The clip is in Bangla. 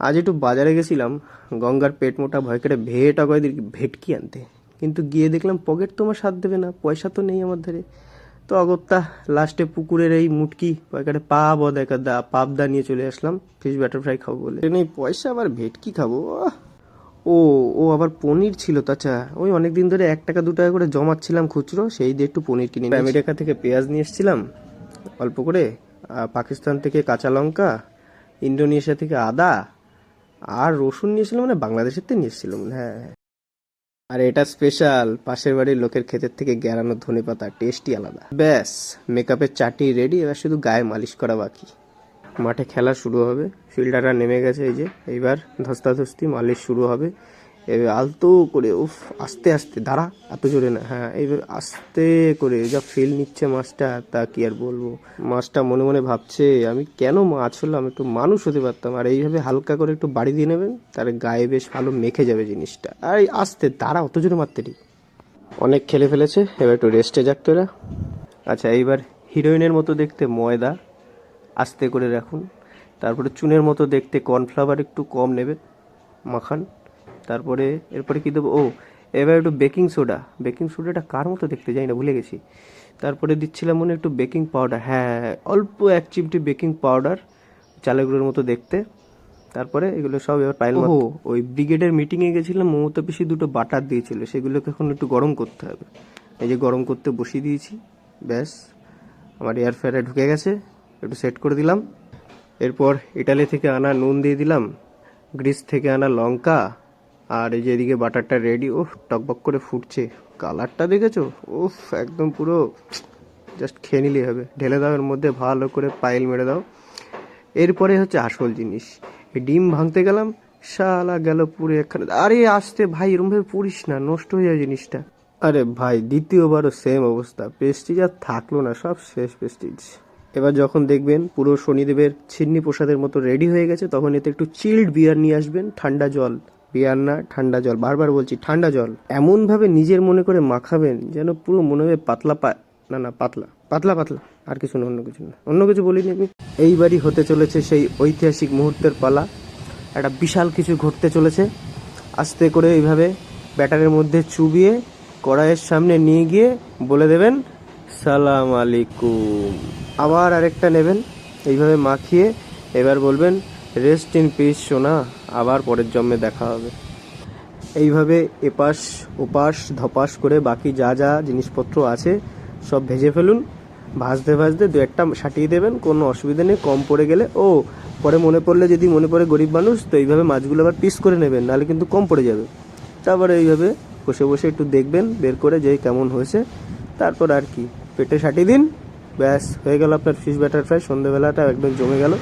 আজ একটু বাজারে গেছিলাম গঙ্গার পেট মোটা ভয় করে ভেট অগয়দের ভেটকি আনতে। কিন্তু গিয়ে দেখলাম পকেট তো আমার সাথ দেবে না পয়সা তো নেই আমার ধারে। তো অগত্যা লাস্টে পুকুরের এই মুটকি পয়কারে পা বদ একা দা পাবদা নিয়ে চলে আসলাম ফিশ ব্যাটার ফ্রাই খাব বলে। নেই পয়সা আবার ভেটকি খাব! ও ও আবার পনির ছিল তাছা ওই অনেক দিন ধরে এক টাকা দু টাকা করে জমাচ্ছিলাম খুচরো সেই দিয়ে একটু পনির কিনে আমেরিকা থেকে পেঁয়াজ নিয়ে এসেছিলাম অল্প করে আর পাকিস্তান থেকে কাঁচা লঙ্কা ইন্দোনেশিয়া থেকে আদা আর রসুন নিয়েছিলাম মানে বাংলাদেশের থেকে নিয়েছিলাম হ্যাঁ আর এটা স্পেশাল পাশের বাড়ির লোকের ক্ষেতের থেকে গেরানো ধনে পাতা টেস্টই আলাদা। ব্যাস মেকআপের চাটি রেডি এবার শুধু গায়ে মালিশ করা বাকি। মাঠে খেলা শুরু হবে ফিল্ডাররা নেমে গেছে এই যে, এইবার ধস্তাধস্তি, মালিশ শুরু হবে। এবার আলতো করে, উফ, আস্তে আস্তে, দাঁড়া, এত জোরে না হ্যাঁ এইবার আস্তে করে, যা ফিল নিচ্ছে মাছটা, তা কি আর বলব? মাছটা মনে মনে ভাবছে, আমি কেন মাছ হলাম? একটু মানুষ হতে পারতাম, আর এইভাবে হালকা করে একটু বাড়ি দিয়ে নেবেন তার গায়ে বেশ ভালো মেখে যাবে জিনিসটা। আর, আস্তে, দাঁড়া, অত জোরে মারতে নেই। অনেক খেলে ফেলেছে, এবার একটু রেস্টে যাক তোরা। আচ্ছা এইবার হিরোইনের মতো দেখতে ময়দা, আস্তে করে রাখুন। তারপরে চুনের মতো দেখতে কর্নফ্লাওয়ার একটু কম নেবে, মাখান। তারপরে এরপরে কি দেবো? ও এবার একটু বেকিং সোডা বেকিং সোডাটা কার মতো দেখতে যাই না ভুলে গেছি। তারপরে দিচ্ছিলাম মনে একটু বেকিং পাউডার হ্যাঁ অল্প এক চিমটি বেকিং পাউডার চালেগুলোর মতো দেখতে। তারপরে এগুলো সব এবার পাইল ও ওই ব্রিগেডের মিটিংয়ে গেছিলাম মমতা পিসি দুটো বাটার দিয়েছিল। সেগুলোকে এখন একটু গরম করতে হবে। এই যে গরম করতে বসিয়ে দিয়েছি ব্যাস। আমার এয়ার ফ্রায়ারে ঢুকে গেছে একটু সেট করে দিলাম। এরপর ইটালি থেকে আনা নুন দিয়ে দিলাম গ্রিস থেকে আনা লঙ্কা আর এই যে এদিকে বাটারটা রেডি ওফ টকবক করে ফুটছে। কালারটা দেখেছ? উফ, একদম পুরো জাস্ট খেয়ে নিলেই হবে। ঢেলে দাও এর মধ্যে, ভালো করে পাইল মেরে দাও। এরপরে হচ্ছে আসল জিনিস। ডিম ভাঙতে গেলাম, শালা গেল পুরো একখানে। আরে, আসতে ভাই, এরম ভাবে পুরিস না, নষ্ট হয়ে যায় জিনিসটা। আরে ভাই, দ্বিতীয়বারও সেম অবস্থা। পেস্টিজ আর থাকল না, সব শেষ পেস্টিজ এবার যখন দেখবেন পুরো শনিদেবের ছিন্নি প্রসাদের মতো রেডি হয়ে গেছে, তখন এতে একটু চিল্ড বিয়ার নিয়ে আসবেন, ঠান্ডা জল। বিয়ার না, ঠান্ডা জল। বারবার বলছি, ঠান্ডা জল। এমন ভাবে নিজের মনে করে মাখাবেন যেন পুরো মনে হবে পাতলা পা না না, পাতলা। পাতলা পাতলা। আর কিছু না, অন্য কিছু না। অন্য কিছু বলিনি আমি। এইবারই হতে চলেছে সেই ঐতিহাসিক মুহূর্তের পালা। একটা বিশাল কিছু ঘটতে চলেছে। আস্তে করে এইভাবে ব্যাটারের মধ্যে চুবিয়ে কড়াইয়ের সামনে নিয়ে গিয়ে বলে দেবেন, সালাম আলাইকুম। আবার আরেকটা নেবেন। এইভাবে মাখিয়ে এবার বলবেন রেস্ট ইন পিস সোনা। আবার পরের জন্মে দেখা হবে। এইভাবে এপাশ, ওপাশ, ধপাস করে বাকি যা যা জিনিসপত্র আছে, সব ভেজে ফেলুন। ভাজতে ভাজতে দু একটা সাটিয়ে দেবেন, কোনো অসুবিধা নেই। কম পড়ে গেলে, ও, পরে মনে পড়লে যদি মনে পড়ে গরিব মানুষ, তো এইভাবে মাছগুলো আবার পিস করে নেবেন, নাহলে কিন্তু কম পড়ে যাবে। তারপরে এইভাবে বসে বসে একটু দেখবেন, বের করে যে কেমন হয়েছে। তারপর আর কি, পেটে সাটিয়ে দিন। ব্যাস, হয়ে গেল আপনার ফিশ ব্যাটার ফ্রাই সন্ধ্যেবেলাটা একদম জমে গেল।